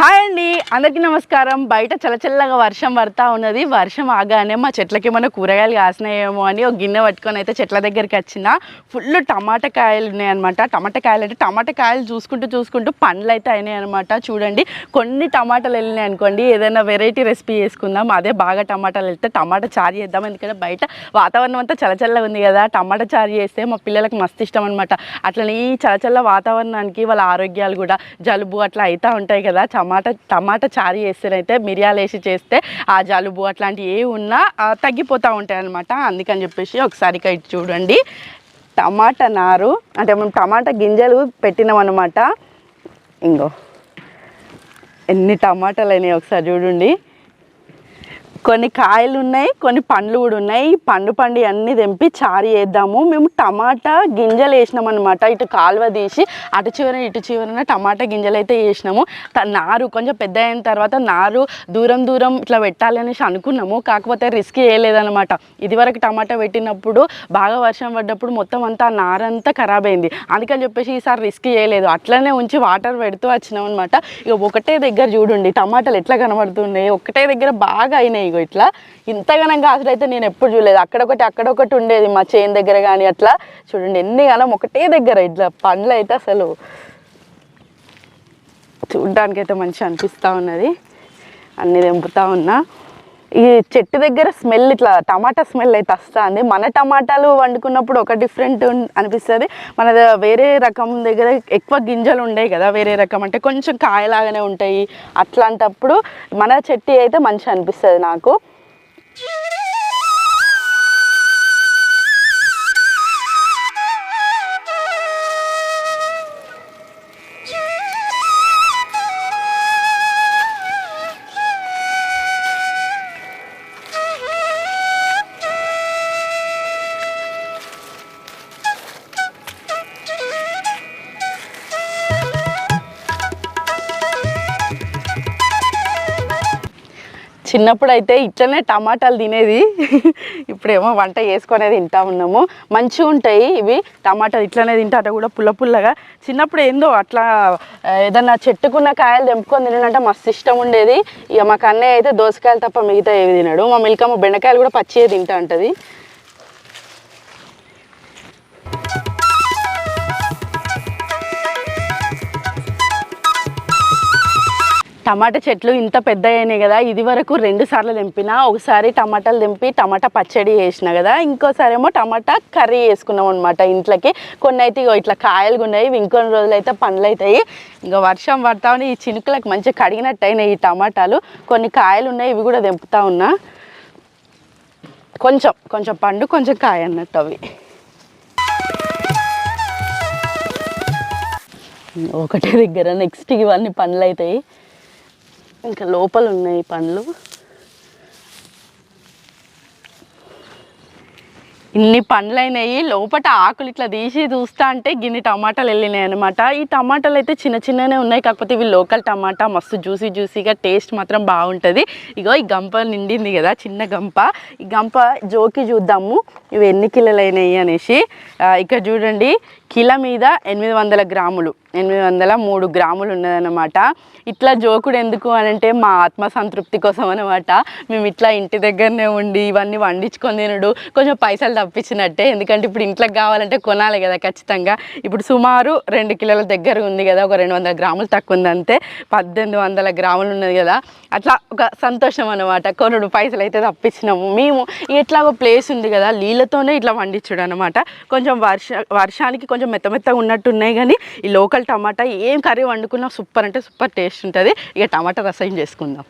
Hi అండి. అందరికీ నమస్కారం. బయట చల్లచల్లగా వర్షం పడతా ఉన్నది. వర్షం ఆగానే మా చెట్లకి ఏమైనా కూరగాయలు కాసినాయేమో అని ఒక గిన్నె పట్టుకొని అయితే చెట్ల దగ్గరికి వచ్చిన. ఫుల్ టమాటా కాయలు ఉన్నాయన్నమాట టమాటా కాయలు అంటే టమాటా కాయలు చూసుకుంటూ చూసుకుంటూ పండ్లు అయితే అయినాయి అనమాట చూడండి కొన్ని టమాటాలు వెళ్ళినాయి అనుకోండి. ఏదైనా వెరైటీ రెసిపీ చేసుకుందాం. అదే బాగా టమాటాలు వెళ్తే టమాటా చారు చేద్దాం. ఎందుకంటే బయట వాతావరణం అంతా చల్లచల్లగా ఉంది కదా. టమాటా చారు చేస్తే మా పిల్లలకు మస్తు ఇష్టం అనమాట అట్లనే ఈ చల్లచల్ల వాతావరణానికి వాళ్ళ ఆరోగ్యాలు కూడా జలుబు అట్లా అవుతూ ఉంటాయి కదా. టమాటా టమాటా చారు చేస్తేనైతే మిరియాలు వేసి చేస్తే ఆ జలుబు అట్లాంటివి ఏ ఉన్నా తగ్గిపోతూ ఉంటాయి అనమాట అందుకని చెప్పేసి ఒకసారి ఇక్కడ ఇటు చూడండి. టమాటా నారు అంటే మనం టమాటా గింజలు పెట్టినాం అనమాట ఇంగో ఎన్ని టమాటాలు అయినాయి ఒకసారి చూడండి. కొన్ని కాయలు ఉన్నాయి కొన్ని పండ్లు కూడా ఉన్నాయి. పండు పండు అన్నీ తెంపి చారు చేద్దాము. మేము టమాటా గింజలు వేసినాం అనమాట ఇటు కాలువ తీసి అటు చివర ఇటు చివరన టమాటా గింజలు అయితే వేసినాము. త- నారు కొంచెం పెద్ద అయిన తర్వాత నారు దూరం దూరం ఇట్లా పెట్టాలి అనేసి అనుకున్నాము. కాకపోతే రిస్క్ వేయలేదనమాట ఇదివరకు టమాటా పెట్టినప్పుడు బాగా వర్షం పడ్డప్పుడు మొత్తం అంతా ఆ నారంతా ఖరాబ్ అయింది. అందుకని చెప్పేసి ఈసారి రిస్క్ చేయలేదు. అట్లనే ఉంచి వాటర్ పెడుతూ వచ్చినాం అనమాట ఇక ఒకటే దగ్గర చూడండి టమాటాలు ఎట్లా కనబడుతున్నాయి? ఒకటే దగ్గర బాగా అయినాయి ఇగో ఇట్లా. ఇంతగానం కాసులు అయితే నేను ఎప్పుడు చూడలేదు. అక్కడొకటి అక్కడొకటి ఉండేది మా చేను దగ్గర కానీ అట్లా. చూడండి ఎన్ని గానం ఒకటే దగ్గర ఇట్లా పండ్లు అయితే అసలు. చూడ్డానికి అయితే మంచిగా అనిపిస్తూ ఉన్నది. అన్నీ తెంపుతా ఉన్నా. ఈ చెట్టు దగ్గర స్మెల్ ఇట్లా టమాటా స్మెల్ అయితే వస్తుంది. మన టమాటాలు వండుకున్నప్పుడు ఒక డిఫరెంట్ అనిపిస్తుంది. మన వేరే రకం దగ్గర ఎక్కువ గింజలు ఉండేవి కదా వేరే రకం. అంటే కొంచెం కాయలాగానే ఉంటాయి. అట్లాంటప్పుడు మన చెట్టు అయితే మంచిగా అనిపిస్తుంది నాకు. చిన్నప్పుడు అయితే ఇట్లనే టమాటాలు తినేది. ఇప్పుడేమో వంట చేసుకునేది తింటా ఉన్నాము. మంచిగా ఉంటాయి ఇవి. టమాటాలు ఇట్లనే తింటా కూడా పుల్ల పుల్లగా. చిన్నప్పుడు ఏందో అట్లా ఏదన్నా చెట్టుకున్న కాయలు తెంపుకొని తినడంటే మస్తు ఇష్టం ఉండేది. ఇక మా కన్నయ్య అయితే దోసకాయలు తప్ప మిగతా ఏవి తినడు. మా మిల్కమ్మ బెండకాయలు కూడా పచ్చియే తింటా ఉంటుంది టమాటా చెట్లు ఇంత పెద్ద అయినాయి కదా ఇది వరకు రెండు సార్లు తెంపిన ఒకసారి టమాటాలు తెంపి టమాటా పచ్చడి చేసిన కదా ఇంకోసారి ఏమో టమాటా కర్రీ వేసుకున్నాం అనమాట ఇంట్లోకి. కొన్ని అయితే ఇగో ఇట్లా కాయలు ఉన్నాయి ఇవి ఇంకొన్ని రోజులు అయితే పండ్లు అవుతాయి. ఇంకా వర్షం పడతా ఉన్నాయి ఈ చినుకులకు మంచిగా కడిగినట్టు అయినాయి ఈ టమాటాలు. కొన్ని కాయలు ఉన్నాయి ఇవి కూడా తెంపుతా ఉన్నా. కొంచెం కొంచెం పండు కొంచెం కాయ అన్నట్టు అవి. ఒకటే దగ్గర నెక్స్ట్ ఇవన్నీ పండ్లు అవుతాయి. ఇంకా లోపల ఉన్నాయి పండ్లు. ఇన్ని పండ్లు అయినాయి లోపల ఆకులు ఇట్లా తీసి చూస్తా అంటే గిన్ని టమాటాలు వెళ్ళినాయి అనమాట ఈ టమాటాలు అయితే చిన్న చిన్ననే ఉన్నాయి. కాకపోతే ఇవి లోకల్ టమాటా. మస్తు జ్యూసీ జ్యూసీగా టేస్ట్ మాత్రం బాగుంటుంది. ఇగో ఈ గంప నిండింది కదా చిన్న గంప. ఈ గంప జోకి చూద్దాము. ఇవి ఎన్ని కిలోలు అయినాయి అనేసి ఇక్కడ చూడండి. కిలో మీద ఎనిమిది వందల గ్రాములు ఎనిమిది వందల మూడు గ్రాములు ఉన్నదన్నమాట. ఇట్లా జోకుడు ఎందుకు అని అంటే మా ఆత్మ సంతృప్తి కోసం అనమాట మేము ఇట్లా ఇంటి దగ్గరనే ఉండి ఇవన్నీ వండించుకొని తినడు కొంచెం పైసలు తప్పించినట్టే. ఎందుకంటే ఇప్పుడు ఇంట్లోకి కావాలంటే కొనాలి కదా ఖచ్చితంగా. ఇప్పుడు సుమారు రెండు కిలోల దగ్గర ఉంది కదా ఒక రెండు వందల గ్రాములు తక్కువ ఉంది అంతే. పద్దెనిమిది వందల గ్రాములు ఉన్నది కదా. అట్లా ఒక సంతోషం అనమాట కొనుడు పైసలు అయితే తప్పించినాము. మేము ఇట్లా ఒక ప్లేస్ ఉంది కదా నీళ్ళతోనే ఇట్లా వండించుడు అనమాట కొంచెం వర్ష వర్షానికి కొంచెం కొంచెం మెత్త మెత్తగా ఉన్నట్టు ఉన్నాయి కానీ ఈ లోకల్ టమాటా ఏం కర్రీ వండుకున్నా సూపర్ అంటే సూపర్ టేస్ట్ ఉంటుంది. ఇక టమాటా రసం చేసుకుందాం.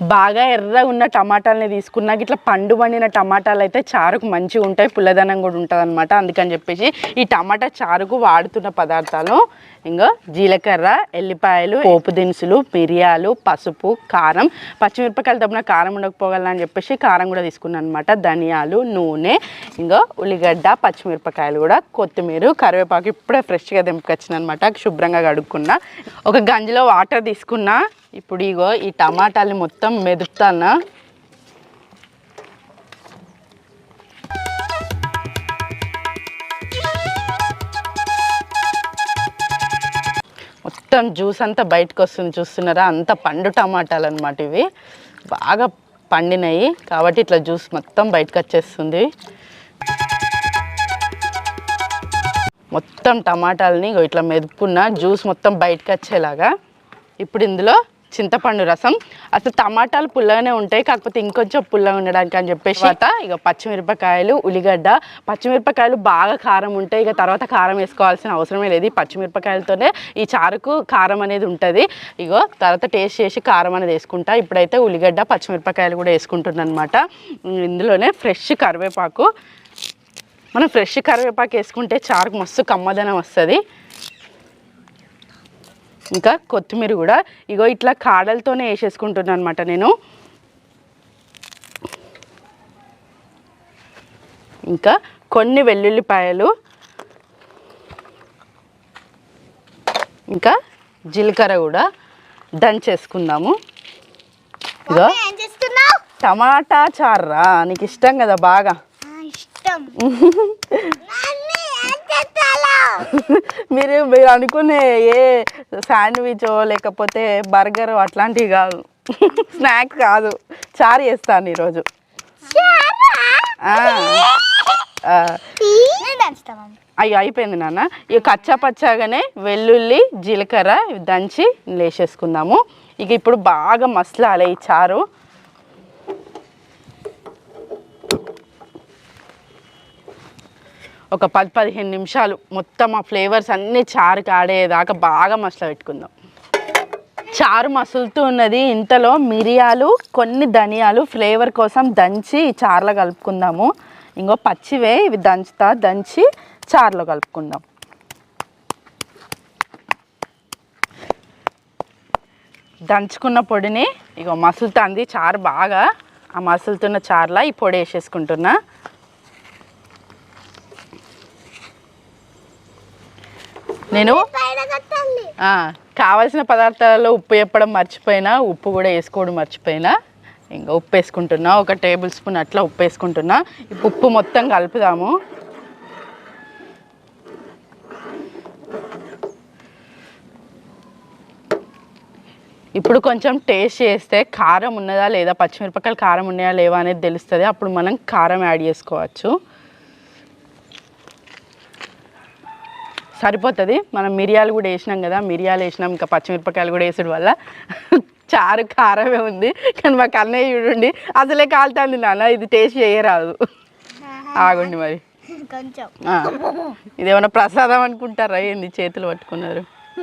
బాగా ఎర్రగా ఉన్న టమాటాలని తీసుకున్నాక ఇట్లా పండు పండిన టమాటాలు అయితే చారుకు మంచిగా ఉంటాయి పుల్లదనం కూడా ఉంటుంది అనమాట అందుకని చెప్పేసి ఈ టమాటా చారుకు వాడుతున్న పదార్థాలు ఇంకా జీలకర్ర ఎల్లిపాయలు పోపు దినుసులు మిరియాలు పసుపు కారం పచ్చిమిరపకాయలు తప్పున కారం ఉండకపోగలను అని చెప్పేసి కారం కూడా తీసుకున్నాను అనమాట ధనియాలు నూనె ఇంకా ఉల్లిగడ్డ పచ్చిమిరపకాయలు కూడా కొత్తిమీర కరివేపాకు ఇప్పుడే ఫ్రెష్గా దింపుకొచ్చిన అనమాట శుభ్రంగా కడుక్కున్నా. ఒక గంజిలో వాటర్ తీసుకున్నా ఇప్పుడు ఇగో ఈ టమాటాలు మొత్తం మెదుపుతానా? మొత్తం జ్యూస్ అంతా బయటకు వస్తుంది చూస్తున్నారా? అంత పండు టమాటాలు అనమాట ఇవి. బాగా పండినాయి. కాబట్టి ఇట్లా జ్యూస్ మొత్తం బయటకు వచ్చేస్తుంది. మొత్తం టమాటాలని ఇగో ఇట్లా మెదుపుకున్న. జ్యూస్ మొత్తం బయటకు వచ్చేలాగా. ఇప్పుడు ఇందులో చింతపండు రసం. అసలు టమాటాలు పుల్లగానే ఉంటాయి కాకపోతే ఇంకొంచెం పుల్లగా ఉండడానికి అని చెప్పేసి తర్వాత? ఇక పచ్చిమిరపకాయలు ఉల్లిగడ్డ. పచ్చిమిరపకాయలు బాగా కారం ఉంటాయి. ఇక తర్వాత కారం వేసుకోవాల్సిన అవసరమే లేదు. ఈ పచ్చిమిరపకాయలతోనే ఈ చారుకు కారం అనేది ఉంటుంది. ఇగో తర్వాత టేస్ట్ చేసి కారం అనేది వేసుకుంటా. ఇప్పుడైతే ఉల్లిగడ్డ పచ్చిమిరపకాయలు కూడా వేసుకుంటున్నాను అనమాట ఇందులోనే ఫ్రెష్ కరివేపాకు. మనం ఫ్రెష్ కరివేపాకు వేసుకుంటే చారుకు మస్తు కమ్మదనం వస్తుంది. ఇంకా కొత్తిమీర కూడా. ఇగో ఇట్లా కాడలతోనే వేసేసుకుంటున్నాను అనమాట నేను. ఇంకా కొన్ని వెల్లుల్లిపాయలు. ఇంకా జీలకర్ర కూడా దంచేసుకుందాము. టమాటా చారురా నీకు ఇష్టం కదా బాగా. ఇష్టం? మీరు మీరు అనుకునే ఏ శాండ్విచ్ లేకపోతే బర్గర్ అట్లాంటివి కాదు. స్నాక్స్ కాదు. చారు చేస్తాను ఈరోజు. అయ్యో అయిపోయింది నాన్న. ఇక కచ్చా పచ్చాగానే వెల్లుల్లి జీలకర్ర దంచి లేసేసుకుందాము. ఇక ఇప్పుడు బాగా మసలాలి ఈ చారు. ఒక పది పదిహేను నిమిషాలు మొత్తం ఆ ఫ్లేవర్స్ అన్నీ చారుకి ఆడేదాకా బాగా మసలు పెట్టుకుందాం. చారు మసులుతూ ఉన్నది. ఇంతలో మిరియాలు కొన్ని ధనియాలు ఫ్లేవర్ కోసం దంచి చారులో కలుపుకుందాము. ఇంకో పచ్చివే ఇవి దంచుతా దంచి చారులో కలుపుకుందాం. దంచుకున్న పొడిని ఇగో మసులుతుంది. చారు బాగా ఆ మసులుతున్న చారులో ఈ పొడి వేసేసుకుంటున్నా. నేను కావాల్సిన పదార్థాలలో ఉప్పు చెప్పడం మర్చిపోయినా ఉప్పు కూడా వేసుకోవడం మర్చిపోయినా ఇంకా ఉప్పు వేసుకుంటున్నా ఒక టేబుల్ స్పూన్ అట్లా ఉప్పు వేసుకుంటున్నా. ఇప్పుడు ఉప్పు మొత్తం కలుపుదాము. ఇప్పుడు కొంచెం టేస్ట్ చేస్తే కారం ఉన్నదా లేదా పచ్చిమిరపకాయలు కారం ఉన్నాయా లేవా అనేది తెలుస్తుంది. అప్పుడు మనం కారం యాడ్ చేసుకోవచ్చు. సరిపోతుంది. మనం మిరియాలు కూడా వేసినాం కదా మిరియాలు వేసినాం ఇంకా పచ్చిమిరపకాయలు కూడా వేసడం వల్ల చారు కారమే ఉంది. కానీ మాకు అన్నయ్య చూడండి అసలే కాలుతుంది నాన్న ఇది టేస్ట్ చేయరాదు. ఆగండి మరి. ఇదేమన్నా ప్రసాదం అనుకుంటారా? ఏంది చేతులు పట్టుకున్నారు?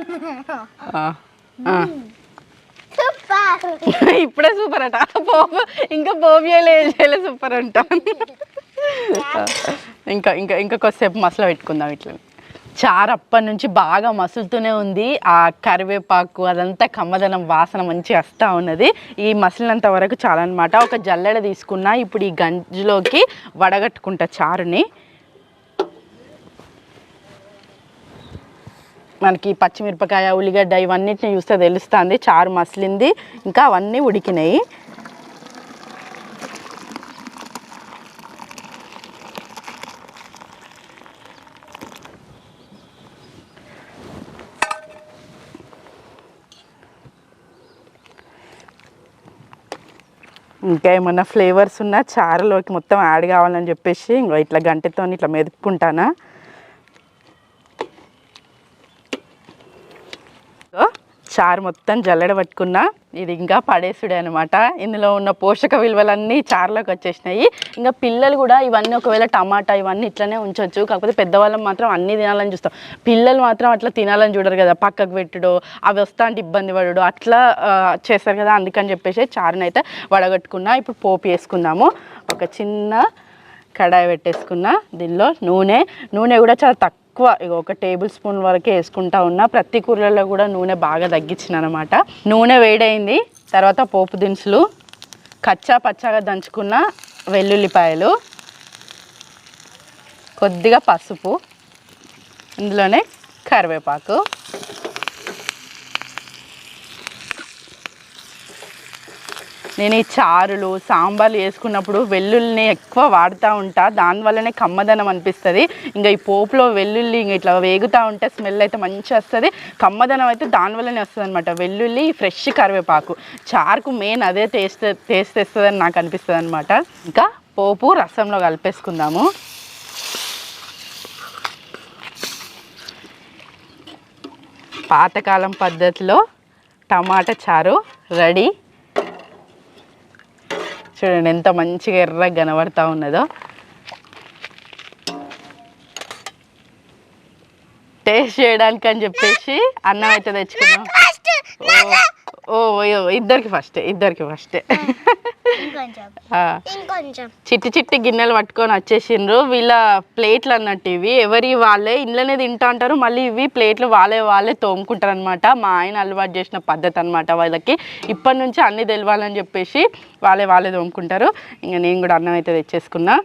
ఇప్పుడే సూపర్ అట. ఇంకా వేసేలే సూపర్ అంట. ఇంకా ఇంకా ఇంకా కొద్దిసేపు మసలు పెట్టుకుందాం ఇట్లా. చారు అప్పటి నుంచి బాగా మసులుతూనే ఉంది. ఆ కరివేపాకు అదంతా కమ్మదనం వాసన మంచి వస్తూ ఉన్నది. ఈ మసిలినంత వరకు చాలా అనమాట ఒక జల్లెడ తీసుకున్నా ఇప్పుడు ఈ గంజిలోకి వడగట్టుకుంటా చారుని. మనకి పచ్చిమిరపకాయ ఉల్లిగడ్డ ఇవన్నిటిని చూస్తే తెలుస్తుంది. చారు మసిలింది. ఇంకా అవన్నీ ఉడికినాయి. ఇంకా ఏమన్నా ఫ్లేవర్స్ ఉన్నా చారులోకి మొత్తం యాడ్ కావాలని చెప్పేసి ఇంకో ఇట్లా గంటతో ఇట్లా మెదుపుకుంటానా? చారు మొత్తం జల్లెడ పట్టుకున్నా ఇది ఇంకా పడేసుడే అనమాట ఇందులో ఉన్న పోషక విలువలన్నీ చారులోకి వచ్చేసినాయి. ఇంకా పిల్లలు కూడా ఇవన్నీ ఒకవేళ టమాటా ఇవన్నీ ఇట్లనే ఉంచవచ్చు కాకపోతే పెద్దవాళ్ళం మాత్రం అన్నీ తినాలని చూస్తాం. పిల్లలు మాత్రం అట్లా తినాలని చూడరు కదా. పక్కకు పెట్టుడు అవి వస్తా అంటే ఇబ్బంది పడుడు. అట్లా చేస్తారు కదా అందుకని చెప్పేసి చారుని అయితే వడగట్టుకున్నా. ఇప్పుడు పోపు వేసుకుందాము. ఒక చిన్న కడాయి పెట్టేసుకున్నా. దీనిలో నూనె. నూనె కూడా చాలా తక్కువ ఇక ఒక టేబుల్ స్పూన్ వరకే వేసుకుంటా ఉన్నా. ప్రతి కూరలలో కూడా నూనె బాగా తగ్గించిన అనమాట నూనె వేడైంది. తర్వాత పోపు దినుసులు కచ్చా పచ్చాగా దంచుకున్న వెల్లుల్లిపాయలు కొద్దిగా పసుపు ఇందులోనే కరివేపాకు. నేను ఈ చారులు సాంబార్లు వేసుకున్నప్పుడు వెల్లుల్లిని ఎక్కువ వాడుతూ ఉంటా. దానివల్లనే కమ్మదనం అనిపిస్తుంది. ఇంకా ఈ పోపులో వెల్లుల్లి ఇంక ఇట్లా వేగుతూ ఉంటే స్మెల్ అయితే మంచిగా వస్తుంది. కమ్మదనం అయితే దానివల్లనే వస్తుంది అనమాట వెల్లుల్లి ఫ్రెష్ కరివేపాకు. చారుకు మెయిన్ అదే టేస్ట్ టేస్ట్ తెస్తుందని నాకు అనిపిస్తుంది అనమాట ఇంకా పోపు రసంలో కలిపేసుకుందాము. పాతకాలం పద్ధతిలో టమాటా చారు రెడీ. చూడండి ఎంత మంచిగా ఎర్రగా కనబడతా ఉన్నదో. టేస్ట్ చేయడానికి అని చెప్పేసి అన్నం అయితే తెచ్చుకున్నాం ఓ ఇద్దరికి ఫస్ట్ ఇద్దరికి ఫస్ట్ చిట్టి చిట్టి గిన్నెలు పట్టుకొని వచ్చేసిండ్రు. వీళ్ళ ప్లేట్లు అన్నట్టు ఇవి. ఎవరి వాళ్ళే ఇంట్లోనే తింటా అంటారు. మళ్ళీ ఇవి ప్లేట్లు వాళ్ళే వాళ్ళే తోముకుంటారు అనమాట మా ఆయన అలవాటు చేసిన పద్ధతి అనమాట వాళ్ళకి. ఇప్పటి నుంచి అన్ని తెలవాలని చెప్పేసి వాళ్ళే వాళ్ళే తోముకుంటారు. ఇంకా నేను కూడా అన్నం అయితే తెచ్చేసుకున్నా.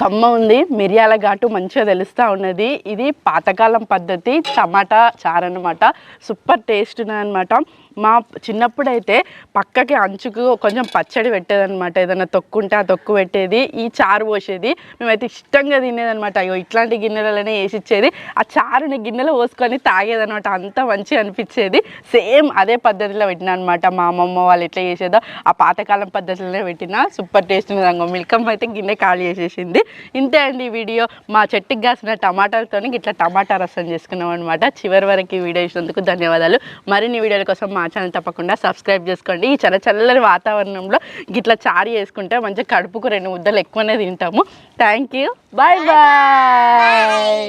కమ్మ ఉంది మిరియాల ఘాటు మంచిగా తెలుస్తూ ఉన్నది. ఇది పాతకాలం పద్ధతి టమాటా చారు అనమాట సూపర్ టేస్ట్ అనమాట మా చిన్నప్పుడైతే పక్కకి అంచుకు కొంచెం పచ్చడి పెట్టేదనమాట ఏదైనా తొక్కు ఉంటే ఆ తొక్కు పెట్టేది ఈ చారు పోసేది. మేమైతే ఇష్టంగా తినేదనమాట అయ్యో ఇట్లాంటి గిన్నెలలోనే వేసి ఇచ్చేది ఆ చారుని గిన్నెలో పోసుకొని తాగేదన్నమాట. అంత మంచిగా అనిపించేది. సేమ్ అదే పద్ధతిలో పెట్టిన అనమాట మా అమ్మమ్మ వాళ్ళు ఎట్లా చేసేదో ఆ పాతకాలం పద్ధతిలోనే పెట్టిన. సూపర్ టేస్ట్ విధంగా మిల్కమ్ అయితే గిన్నె ఖాళీ చేసేసింది. ఇంతే అండి వీడియో. మా చెట్టుకి కాసిన టమాటాలతో ఇట్లా టమాటా రసం చేసుకున్నాం అనమాట చివరి వరకు ఈ వీడియో ఇచ్చినందుకు ధన్యవాదాలు. మరిన్ని వీడియోల కోసం మా మా ఛానల్ తప్పకుండా సబ్స్క్రైబ్ చేసుకోండి. ఈ చల్ల చల్లని వాతావరణంలో గిట్లా చారు చేసుకుంటే మంచిగా కడుపుకు రెండు ముద్దలు ఎక్కువనే తింటాము. Thank you bye bye